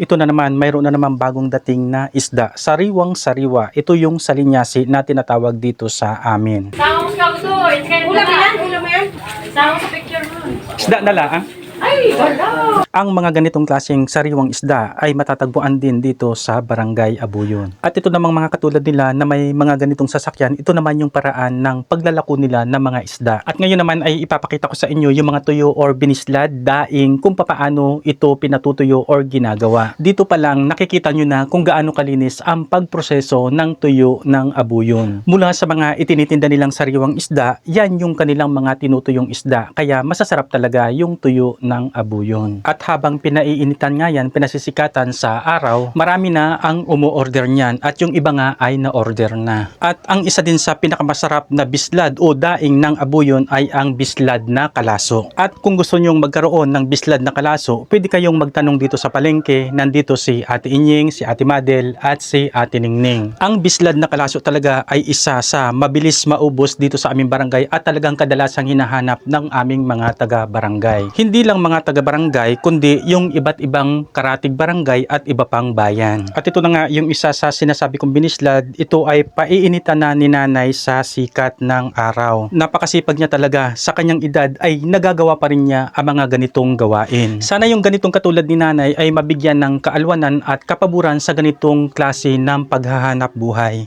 ito na naman, mayroon na naman bagong dating na isda. Sariwang sariwa. Ito yung salinyasi na tinatawag dito sa amin. Sama mo sa to. Ulam mo yan? Ulam mo yan? Sama mo sa picture mo. Isda na lang. Ay, wala. Ang mga ganitong klaseng sariwang isda ay matatagpuan din dito sa Barangay Abuyon. At ito namang mga katulad nila na may mga ganitong sasakyan, ito naman yung paraan ng paglalako nila ng mga isda. At ngayon naman ay ipapakita ko sa inyo yung mga tuyo or binislad, daing, kung papaano ito pinatutuyo or ginagawa. Dito pa lang nakikita nyo na kung gaano kalinis ang pagproseso ng tuyo ng abuyon. Mula sa mga itinitinda nilang sariwang isda, yan yung kanilang mga tinutuyong isda. Kaya masasarap talaga yung tuyo ng abuyon. At habang pinaiinitan nga yan, pinasisikatan sa araw, marami na ang umu-order niyan at yung iba nga ay na-order na. At ang isa din sa pinakamasarap na bislad o daing ng abuyon ay ang bislad na kalaso. At kung gusto nyong magkaroon ng bislad na kalaso, pwede kayong magtanong dito sa palengke. Nandito si Ate Inying, si Ate Madel at si Ate Ningning. Ang bislad na kalaso talaga ay isa sa mabilis maubos dito sa aming barangay at talagang kadalasang hinahanap ng aming mga taga-barangay. Hindi lang mga taga-barangay kundi yung iba't ibang karatig barangay at iba pang bayan. At ito na nga yung isa sa sinasabi kong binislad, ito ay paiinitan na ni nanay sa sikat ng araw. Napakasipag niya talaga sa kanyang edad ay nagagawa pa rin niya ang mga ganitong gawain. Sana yung ganitong katulad ni nanay ay mabigyan ng kaalwanan at kapaboran sa ganitong klase ng paghahanap buhay.